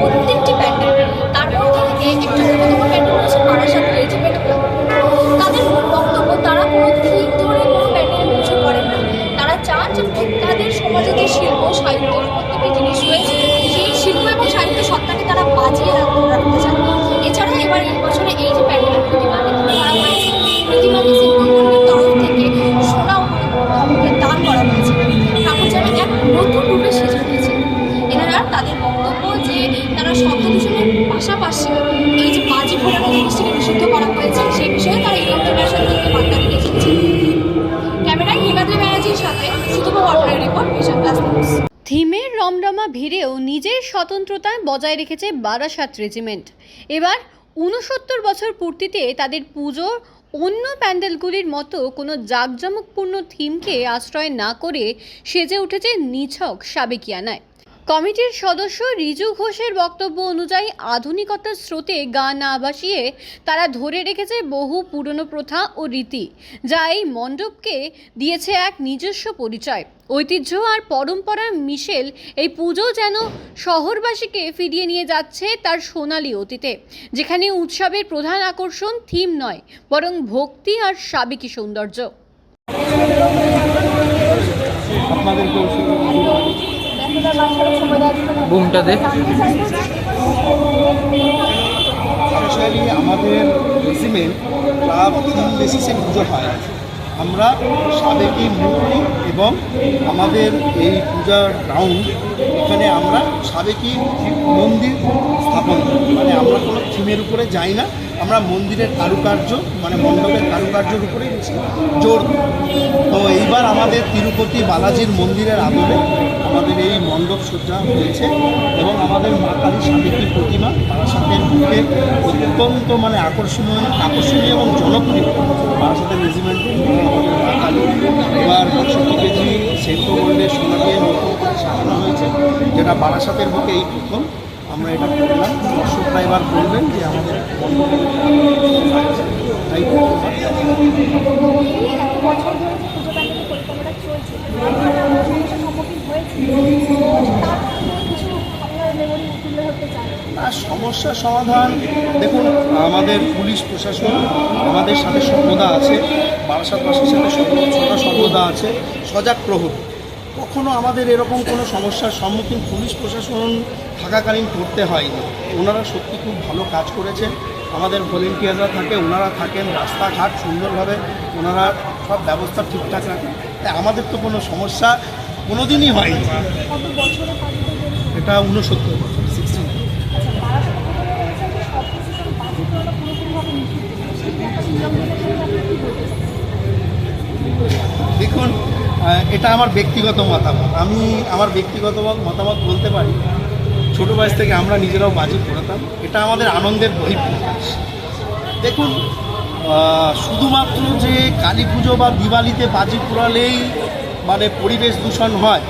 প্রত্যেকটি প্যান্ডেল তার মধ্যে থেকে একটা অন্যতম প্যান্ডেল রয়েছে বারাসাত রেজিমেন্ট তাদের বক্তব্য, তারা কোনো থিম ধরে কোনো প্যান্ডেল পুজো করেন না। তারা চান যে তাদের সমাজে যে শিল্প, সাহিত্য প্রত্যেকটি জিনিস রয়েছে। সেই শিল্প এবং সাহিত্য সত্তাকে তারা বাঁচিয়ে রাখতে চান। এছাড়া এবার এই বছরে এই যে প্যান্ডেলের থিমের রমরমা ভিড়েও নিজের স্বতন্ত্রতা বজায় রেখেছে বারাসাত রেজিমেন্ট। এবার ঊনসত্তর বছর পূর্তিতে তাদের পুজো অন্য প্যান্ডেলগুলির মতো কোনো জাঁকজমকপূর্ণ থিমকে আশ্রয় না করে সেজে উঠেছে নিছক সাবেকিয়ানায়। কমিটির সদস্য রিজু ঘোষের বক্তব্য অনুযায়ী আধুনিকতার স্রোতে গা না ভাসিয়ে তারা ধরে রেখেছে বহু পুরনো প্রথা ও রীতি, যা এই মণ্ডপকে দিয়েছে এক নিজস্ব পরিচয়। ঐতিহ্য আর পরম্পরার মিশেল এই পুজো যেন শহরবাসীকে ফিরিয়ে নিয়ে যাচ্ছে তার সোনালি অতীতে, যেখানে উৎসবের প্রধান আকর্ষণ থিম নয়, বরং ভক্তি আর সাবেকি সৌন্দর্য। বুমটা দে স্পেশালি আমাদের রেজিমেন্ট ক্লাব পুজো হয়। আমরা সাবেকি মূর্তি এবং আমাদের এই পূজার গ্রাউন্ড এখানে আমরা সাবেকি মন্দির স্থাপন মানে আমরা কোনো থিমের উপরে যাই না। আমরা মন্দিরের কারুকার্য মানে মণ্ডপের কারুকার্যের উপরেই জোর। তো এইবার আমাদের তিরুপতি বালাজির মন্দিরের আদলে আমাদের এই মণ্ডপ সজ্জা হয়েছে এবং আমাদের মা কালী সাবেকি প্রতিমা, বারাসাতের বুকে অত্যন্ত মানে আকর্ষণীয় আকর্ষণীয় এবং জনপ্রিয় বারাসাতের কালী এবার পঁয়ষট্টি কেজি সেদ্ধ গোল্ডের সোনা নতুন করে সাজানো হয়েছে, যেটা বারাসাতের বুকে এই প্রথম। আমরা এটা করলাম। দর্শকরা এবার বলবেন যে আমাদের মণ্ডপের তাই বছর ধরে যে পুজো প্যান্ডেলের পরিকল্পনা চলছে আমরা সমস্যার সম্মুখীন হয়েছি তার কিছু আপনার মেমোরি তুলে ধরতে চান আর সমস্যার সমাধান। দেখুন, আমাদের পুলিশ প্রশাসন আমাদের সাথে সর্বদা আছে। বারাসাতবাসীর সাথে সর্বদা আছে। সজাগ প্রহর। কখনো আমাদের এরকম কোনো সমস্যার সম্মুখীন পুলিশ প্রশাসন থাকাকালীন করতে হয়নি। ওনারা সত্যি খুব ভালো কাজ করেছেন। আমাদের ভলেন্টিয়াররা থাকে ওনারা থাকেন রাস্তাঘাট সুন্দরভাবে ওনারা সব ব্যবস্থা ঠিকঠাক রাখেন। তাই আমাদের তো কোনো সমস্যা কোনোদিনই হয়নি। এটা ঊনসত্তর বছর সিক্সটিন আচ্ছা বারাসাত পুজো রয়েছে যে সব কিছু সব বাজি ফোড়ানো পুরোপুরিভাবে নিষিদ্ধ সেই একটা নিয়ম মেনে চলতে আপনি কী বলতে চান দেখুন আহ, এটা আমার ব্যক্তিগত মতামত। আমি আমার ব্যক্তিগত মতামত বলতে পারি, ছোটো বয়স থেকে আমরা নিজেরাও বাজি পড়াতাম। এটা আমাদের আনন্দের বহিঃপ্রকাশ। দেখুন শুধুমাত্র যে কালী পুজো বা দিওয়ালিতে বাজি পোড়ালেই মানে পরিবেশ দূষণ হয়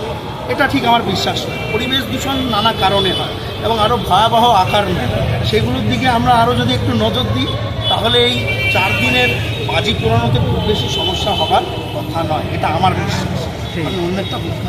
এটা ঠিক আমার বিশ্বাস নয়। পরিবেশ দূষণ নানা কারণে হয় এবং আরও ভয়াবহ আকার নেয়। সেগুলোর দিকে আমরা আরও যদি একটু নজর দিই তাহলে এই চার দিনের বাজি পুরানোতে খুব বেশি সমস্যা হবার কথা নয়। এটা আমার বিশ্বাস। আমি অন্য বলতে